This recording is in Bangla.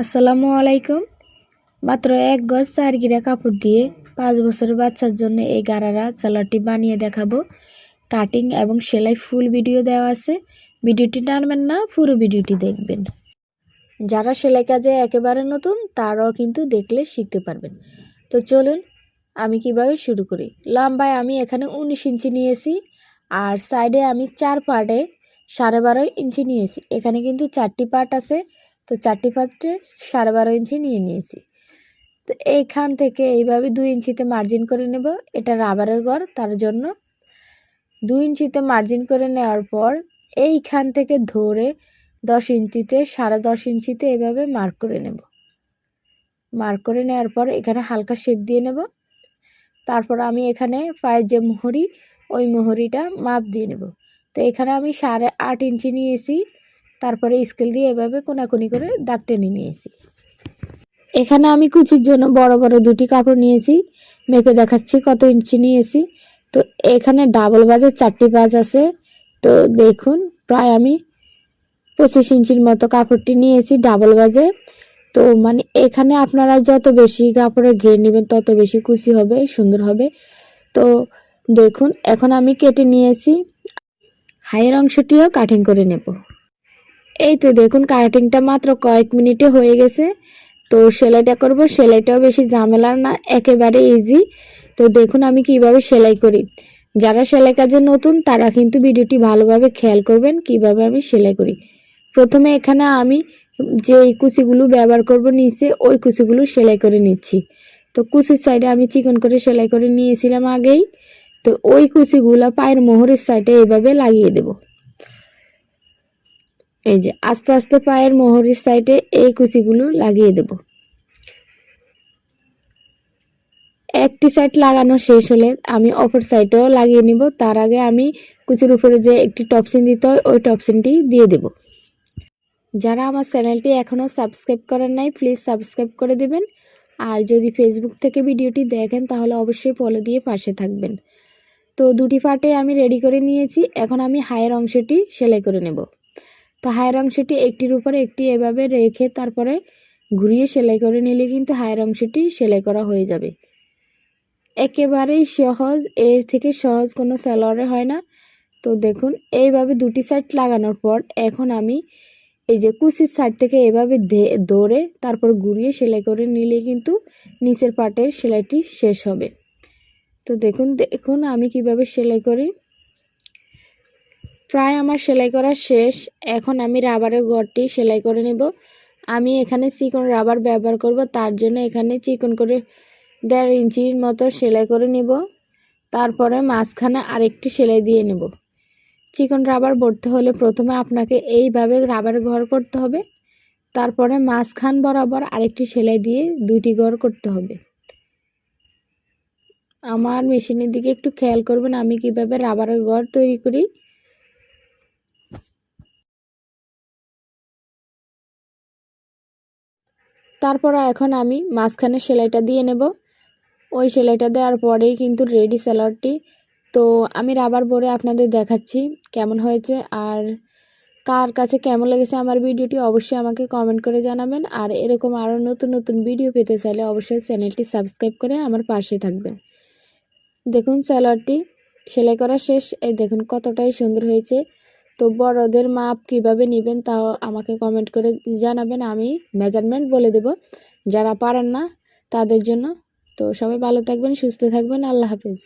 আসসালামু আলাইকুম। মাত্র এক গজ চার গিরা কাপড় দিয়ে পাঁচ বছরের বাচ্চার জন্য এই গারারা সালোয়ারটি বানিয়ে দেখাবো। কাটিং এবং সেলাই ফুল ভিডিও দেওয়া আছে। ভিডিওটি টানবেন না, পুরো ভিডিওটি দেখবেন। যারা সেলাই কাজে একেবারে নতুন, তারাও কিন্তু দেখলে শিখতে পারবেন। তো চলুন, আমি কীভাবে শুরু করি? লম্বায় আমি এখানে উনিশ ইঞ্চি নিয়েছি আর সাইডে আমি চার পার্টে সাড়ে বারো ইঞ্চি নিয়েছি। এখানে কিন্তু চারটি পার্ট আছে। তো চারটি পাত্রে সাড়ে বারো ইঞ্চি নিয়ে নিয়েছি। তো এইখান থেকে এইভাবে দুই ইঞ্চিতে মার্জিন করে নেব। এটা রাবারের গড়, তার জন্য দুই ইঞ্চিতে মার্জিন করে নেওয়ার পর এইখান থেকে ধরে দশ ইঞ্চিতে, সাড়ে দশ ইঞ্চিতে এভাবে মার্ক করে নেব। মার্ক করে নেওয়ার পর এখানে হালকা শেপ দিয়ে নেব। তারপর আমি এখানে পায়ের যে মোহরি, ওই মোহরিটা মাপ দিয়ে নেব। তো এখানে আমি সাড়ে আট ইঞ্চি নিয়েছি। তারপরে স্কেল দিয়ে এভাবে কোনাকুনি করে দাগ টেনে নিয়েছি। এখানে আমি কুচির জন্য বড় বড় দুটি কাপড় নিয়েছি, মেপে দেখাচ্ছি কত ইঞ্চি নিয়েছি। তো এখানে ডাবল বাজের চারটি বাজ আছে। তো দেখুন, প্রায় আমি পঁচিশ ইঞ্চির মতো কাপড়টি নিয়েছি ডাবল বাজে। তো মানে এখানে আপনারা যত বেশি কাপড়ের ঘের নেবেন, তত বেশি কুচি হবে, সুন্দর হবে। তো দেখুন, এখন আমি কেটে নিয়েছি। হাইয়ের অংশটিও কাটিং করে নেব। এই তো দেখুন কাটিংটা মাত্র কয়েক মিনিটে হয়ে গেছে। তো সেলাইটা করব, সেলাইটাও বেশি ঝামেলার না, একেবারে ইজি তো দেখুন আমি কীভাবে সেলাই করি। যারা সেলাই কাজে নতুন, তারা কিন্তু ভিডিওটি ভালোভাবে খেয়াল করবেন, কীভাবে আমি সেলাই করি। প্রথমে এখানে আমি যে কুচিগুলো ব্যবহার করব নিচে, ওই কুচিগুলো সেলাই করে নিচ্ছি। তো কুচির সাইডে আমি চিকন করে সেলাই করে নিয়েছিলাম আগেই। তো ওই কুচিগুলো পায়ের মোহরের সাইডে এভাবে লাগিয়ে দেবো। এই যে, আস্তে আস্তে পায়ের মোহরের সাইডে এই কুচিগুলো লাগিয়ে দেব। একটি সাইড লাগানো শেষ হলে আমি অপর সাইডও লাগিয়ে নিব। তার আগে আমি কুচির উপরে যে একটি টপসিন দিতে হয়, ওই টপসিনটি দিয়ে দেব। যারা আমার চ্যানেলটি এখনও সাবস্ক্রাইব করেন নাই, প্লিজ সাবস্ক্রাইব করে দেবেন। আর যদি ফেসবুক থেকে ভিডিওটি দেখেন, তাহলে অবশ্যই ফলো দিয়ে পাশে থাকবেন। তো দুটি পার্টে আমি রেডি করে নিয়েছি। এখন আমি হায়ের অংশটি সেলাই করে নেব। তো হায়ের অংশটি একটির উপরে একটি এভাবে রেখে তারপরে ঘুরিয়ে সেলাই করে নিলে কিন্তু হায়ের অংশটি সেলাই করা হয়ে যাবে। একেবারেই সহজ, এর থেকে সহজ কোনো সালোয়ারে হয় না। তো দেখুন, এইভাবে দুটি সাইড লাগানোর পর এখন আমি এই যে কুচির সাইড থেকে এভাবে ধরে তারপর ঘুরিয়ে সেলাই করে নিলে কিন্তু নিচের পাটের সেলাইটি শেষ হবে। তো দেখুন দেখুন আমি কীভাবে সেলাই করি। প্রায় আমার সেলাই করা শেষ। এখন আমি রাবারের ঘরটি সেলাই করে নেব। আমি এখানে চিকন রাবার ব্যবহার করব, তার জন্য এখানে চিকন করে দেড় ইঞ্চির মতো সেলাই করে নেব। তারপরে মাঝখানে আরেকটি সেলাই দিয়ে নেব। চিকন রাবার ভরতে হলে প্রথমে আপনাকে এইভাবে রাবার ঘর করতে হবে। তারপরে মাঝখান বরাবর আরেকটি সেলাই দিয়ে দুইটি ঘর করতে হবে। আমার মেশিনের দিকে একটু খেয়াল করবেন, আমি কীভাবে রাবারের ঘর তৈরি করি। তারপর এখন আমি মাঝখানে সেলাইটা দিয়ে নেব। ওই সেলাইটা দেওয়ার পরেই কিন্তু রেডি স্যালাডটি তো আমি রাবার পরে আপনাদের দেখাচ্ছি কেমন হয়েছে আর কার কাছে কেমন লেগেছে আমার ভিডিওটি অবশ্যই আমাকে কমেন্ট করে জানাবেন। আর এরকম আরও নতুন নতুন ভিডিও পেতে চাইলে অবশ্যই চ্যানেলটি সাবস্ক্রাইব করে আমার পাশে থাকবেন। দেখুন স্যালাডটি সেলাই করা শেষ। এই দেখুন কতটাই সুন্দর হয়েছে। তো বড়দের মাপ কীভাবে নেবেন তাও আমাকে কমেন্ট করে জানাবেন, আমি মেজারমেন্ট বলে দেব। যারা পারেন না তাদের জন্য। তো সবাই ভালো থাকবেন, সুস্থ থাকবেন, আল্লাহ হাফেজ।